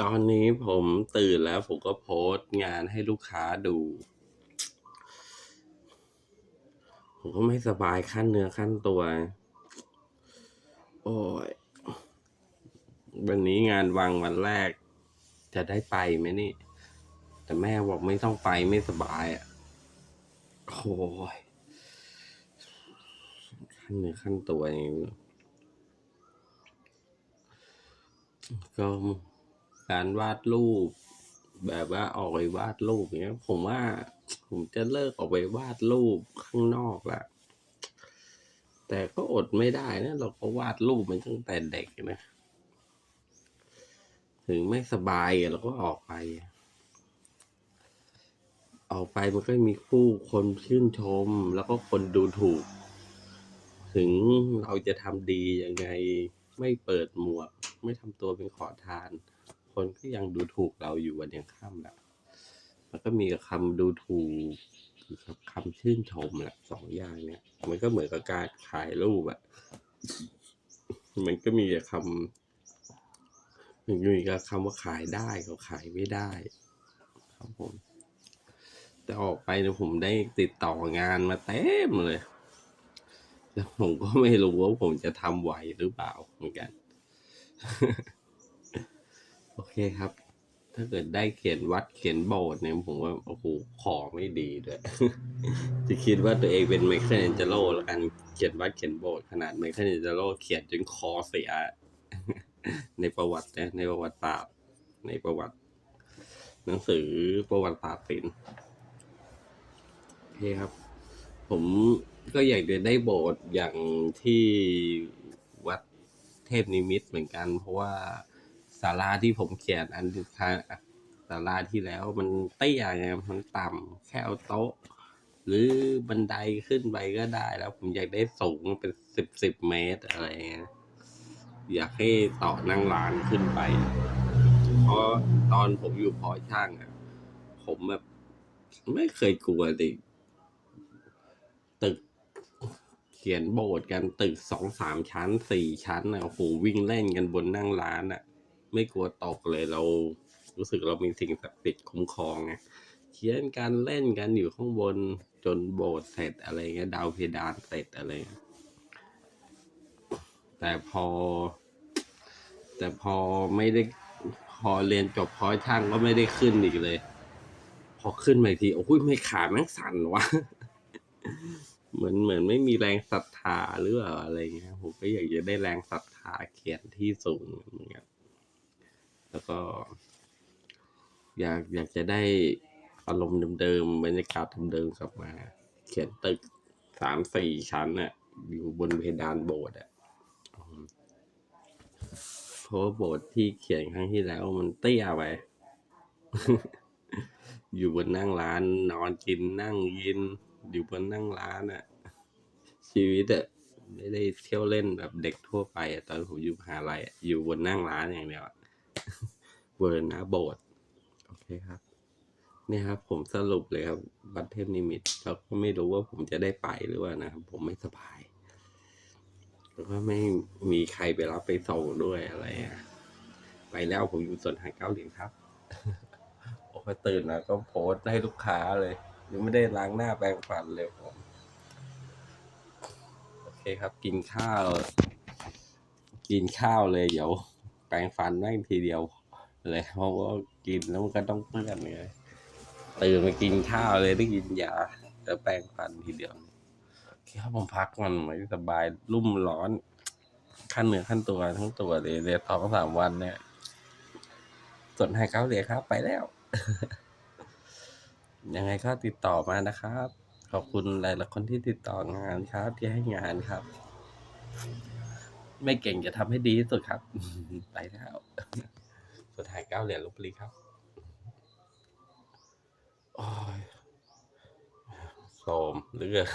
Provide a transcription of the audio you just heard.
ตอนนี้ผมตื่นแล้วผมก็โพสต์งานให้ลูกค้าดู ผมก็ไม่สบายขั้นเนื้อขั้นตัว โอ้ย วันนี้งานวางวันแรก จะได้ไปไหมนี่ แต่แม่บอกไม่ต้องไปไม่สบายอะ โอ้ย ขั้นเนื้อขั้นตัวอย่างนี้ก็ การวาดรูป แบบว่าออกไปวาดรูปเงี้ย ผมว่าผมจะเลิกออกไปวาดรูปข้างนอกละแต่ก็อดไม่ได้นะ เราก็วาดรูปมันตั้งแต่เด็กนะ ถึงไม่สบายเราก็ออกไป ออกไปมันก็มีผู้คนชื่นชม แล้วก็คนดูถูก ถึงเราจะทำดียังไง ไม่เปิดหมวก ไม่ทำตัวเป็นขอทาน คนก็ยังดูถูกเราอยู่วันยังค่ำแหละมันก็มีคำดูถูกกับคำชื่นชมแหละสองอย่างเนี่ย มันก็เหมือนกับการขายรูปอะมันก็มีแต่คำมันมีกับคำว่าขายได้กับขายไม่ได้ ครับผม แต่ออกไปเนี่ยผมได้ติดต่องานมาเต็มเลยแล้วผมก็ไม่รู้ว่าผมจะทำไหวหรือเปล่าเหมือนกัน โอเคครับ ถ้าเกิดได้เขียนวัดเขียนโบสถ์เนี่ยผมว่าโอ้โหขอไม่ดีด้วยจะคิดว่าตัวเองเป็นไมเคิลแอนเจโลแล้วกันเขียนวัดเขียนโบสถ์ขนาดไมเคิลแอนเจโลเขียนจนคอเสียในประวัตินะในประวัติศาสตร์ในประวัติ หนังสือประวัติศาสตร์ศิลป์โอเคครับ ผมก็อยากจะได้โบสถ์อย่างที่วัดเทพนิมิตเหมือนกัน เพราะว่า ศาลาที่ผมเขียนอันที่ศาลาที่แล้วมันเตี้ยไงมันต่ำแค่เอาโต๊ะ หรือบันไดขึ้นไปก็ได้แล้ว ผมอยากได้สูงเป็นสิบสิบเมตรอะไรเงี้ยอยากให้ต่อนั่งร้านขึ้นไป เพราะตอนผมอยู่พอช่างอะ ผมแบบไม่เคยกลัวติตึกเขียนโบสถ์กันตึกสองสามชั้นสี่ชั้นอะโอ้โหวิ่งเล่นกันบนนั่งร้านอะ ไม่กลัวตกเลยเรารู้สึกเรามีสิ่งศักดิ์สิทธิ์คุ้มครองไงเขียนการเล่นกันอยู่ข้างบนจนโบสถ์เสร็จอะไรเงี้ยดาวเพดานเสร็จอะไร แต่พอ แต่พอไม่ได้พอเรียนจบพอช่างก็ไม่ได้ขึ้นอีกเลย พอขึ้นมาอีกทีโอ้ยไม่ขาแม่งสั่นวะเหมือนเหมือนไม่มีแรงศรัทธาหรือเปล่าอะไรเงี้ยผมก็อยากจะได้แรงศรัทธาเขียนที่สูงเหมือนกัน แล้วก็ อยากอยากจะได้อารมณ์เดิมๆบรรยากาศเดิมๆกลับมา เขียนตึกสามสี่ชั้นน่ะ อยู่บนเพดานโบสถ์อะเพราะว่าโบสถ์ที่เขียนครั้งที่แล้วมันเตี้ยไปอยู่บนนั่งร้านนอนกินนั่งกิน อยู่บนนั่งร้านอะชีวิตอะไม่ได้เที่ยวเล่นแบบเด็กทั่วไปอะตอนผมอยู่มหาลัยอะอยู่บนนั่งร้านอย่างเดียวอะ เวอร์นะโบสถ์โอเคครับเนี่ยครับ ผมสรุปเลยครับวัดเทพนิมิตแล้วก็ไม่รู้ว่าผมจะได้ไปหรือว่านะครับผมไม่สบายแล้วก็ไม่มีใครไปรับไปส่งด้วยอะไรอะไปแล้วผมอยู่ส่วนหางเก้าเหรียญครับโอ้พอตื่นมาก็โพสให้ลูกค้าเลยยังไม่ได้ล้างหน้าแปรงฟันเลยผมโอเคครับ กินข้าว กินข้าวเลยเดี๋ยว แปรงฟันแม่งทีเดียวเลยเพราะว่ากินแล้วมันก็ต้องเปื้อนไงตื่นมากินข้าวเลยได้กินยาแล้วแปรงฟันทีเดียวโอเคครับผมพักมันไม่สบายรุ่มร้อนขั้นเหนือขั้นตัวทั้งตัวเลยเลยท้องสามวันเนี่ยส่วนไฮเก้าเลยครับ ไปแล้ว ยังไงก็ติดต่อมานะครับ ขอบคุณหลายๆคนที่ติดต่องานครับ ที่ให้งานครับ ไม่เก่งจะทำให้ดีที่สุดครับ ไปแล้วสุดท้ายเก้าเหรียญลบบุรีครับโอ้ยโสมเลือก